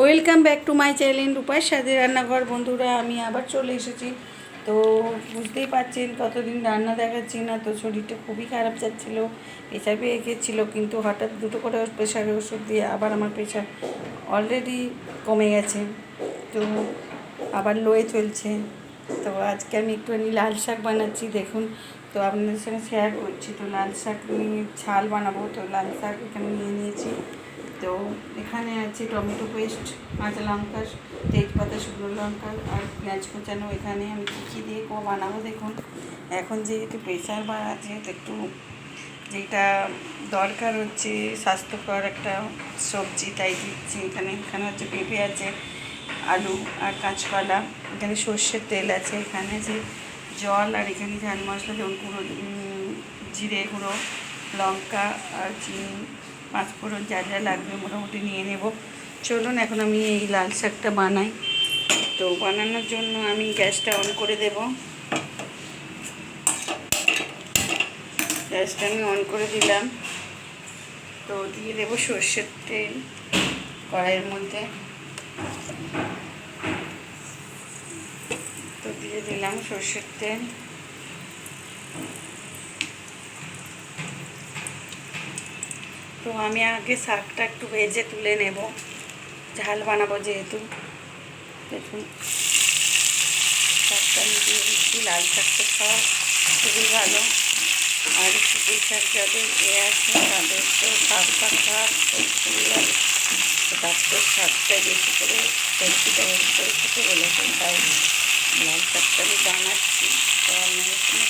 Welcome back to my channel রূপার সাথে রান্নাঘর। বন্ধুরা, আমি আবার চলে এসেছি। তো বুঝতেই পারছেন, কতদিন রান্না দেখাচ্ছি না, তো শরীরটা খুবই খারাপ যাচ্ছিল প্রেশার পেয়ে গেছিল, কিন্তু হঠাৎ দুটো করে প্রেশারের ওষুধ দিয়ে আবার আমার প্রেশার অলরেডি কমে গেছে। তো আবার লোয়ে চলছে। তো আজকে আমি একটুখানি লাল শাক বানাচ্ছি, দেখুন। তো আপনাদের সঙ্গে শেয়ার করছি। তো লাল শাক নিয়ে ঝাল বানাবো। তো লাল শাক এখানে নিয়ে নিয়েছি। তো এখানে আছে টমেটো পেস্ট, কাঁচা লঙ্কা, তেজপাতা, শুকনো লঙ্কা আর পেঁয়াজ কোচানো। এখানে আমি কী কী দিয়ে বানাবো দেখুন। এখন যেহেতু প্রেশার বাড়াচ্ছে তো একটু যেটা দরকার হচ্ছে স্বাস্থ্যকর একটা সবজি, তাই দিচ্ছি। এখানে এখানে হচ্ছে পেঁপে আছে, আলু আর কাঁচকলা। এখানে সর্ষের তেল আছে, এখানে যে জল আর এখানে ঝাল মশলা, যেমন গুঁড়ো জিরে গুঁড়ো, লঙ্কা আর চিনি। পাঁচফোড়ন যা যা লাগবে মোটামুটি নিয়ে নেব। চলুন, এখন আমি এই লাল শাকটা বানাই। তো বানানোর জন্য আমি গ্যাসটা অন করে দেব। গ্যাসটা আমি অন করে দিলাম। তো দিয়ে দেবো সর্ষের তেল কড়াইয়ের মধ্যে। তো দিয়ে দিলাম সর্ষের তেল। তো আমি আগে শাকটা একটু ভেজে তুলে নেব। ঝাল বানাবো যেহেতু। দেখুন। শাকটা আমি দিয়ে দিচ্ছি, লাল শাকটা খাওয়া খুবই ভালো। আর পুকুর শাক যাদের এ আছে, তাদের তো শাকটা খাওয়া খুবই ভালো ডাক্তার শাকটা বেশি করে সবজিটা বেশি করে খেতে বলেছেন, তাই লাল শাকটা আমি বানাচ্ছি। তো আপনাদের সঙ্গে